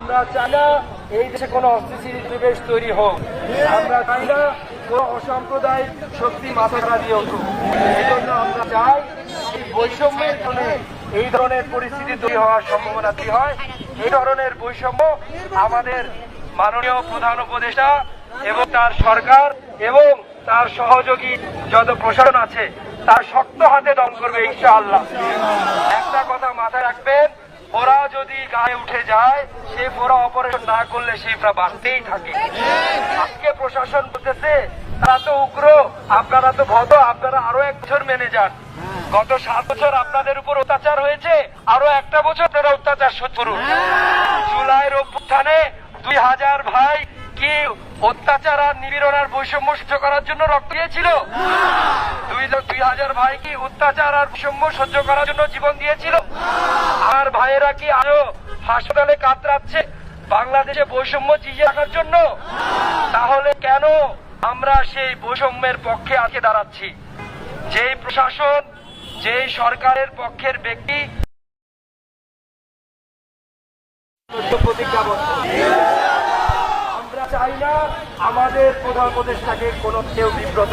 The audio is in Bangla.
আমরা চাই না এই দেশে কোনো অস্থিতিশীল পরিবেশ তৈরি হোক। আমরা চাই না অসাম্প্রদায়িক শক্তি মাথা এই জন্য আমরা চাই বৈষম্যের এই ধরনের পরিস্থিতি তৈরি হওয়ার সম্ভাবনা কি হয়? এই ধরনের বৈষম্য আমাদের মাননীয় প্রধান উপদেষ্টা এবং তার সরকার এবং তার সহযোগী যত প্রশাসন আছে, তার শক্ত হাতে দম করবে ইনশাআল্লাহ। ওরা যদি গায়ে উঠে যায়, সে ওরা অপারেশন না করলে সেটা বাঁচতেই থাকে। আজকে প্রশাসন বলতেছে, তারা তো উগ্র, আপনারা তো ভদ আপনারা আরও এক বছর মেনে যান। গত সাত বছর আপনাদের উপর অত্যাচার হয়েছে, আরও একটা বছর তারা অত্যাচার করুন। জুলাইয়ের অভ্যুত্থানে দুই হাজার ভাই কি অত্যাচার আর নিপীড়ন আর বৈষম্য সহ্য করার জন্য রক্ত দিয়েছিল? দুই হাজার ভাই কি অত্যাচার আর বৈষম্য সহ্য করার জন্য জীবন দিয়েছিল? ভাইয়েরা কি আরও হাসপাতালে কাতরাচ্ছে? বাংলাদেশে বৈষম্য জিয়ে রাখার জন্য? তাহলে কেন আমরা সেই বৈষম্যের পক্ষে আজকে দাঁড়াচ্ছি? যেই প্রশাসন, যেই সরকারের পক্ষের ব্যক্তি। আমরা চাই না আমাদের প্রধান উপদেষ্টাকে কোনো কেউ বিব্রত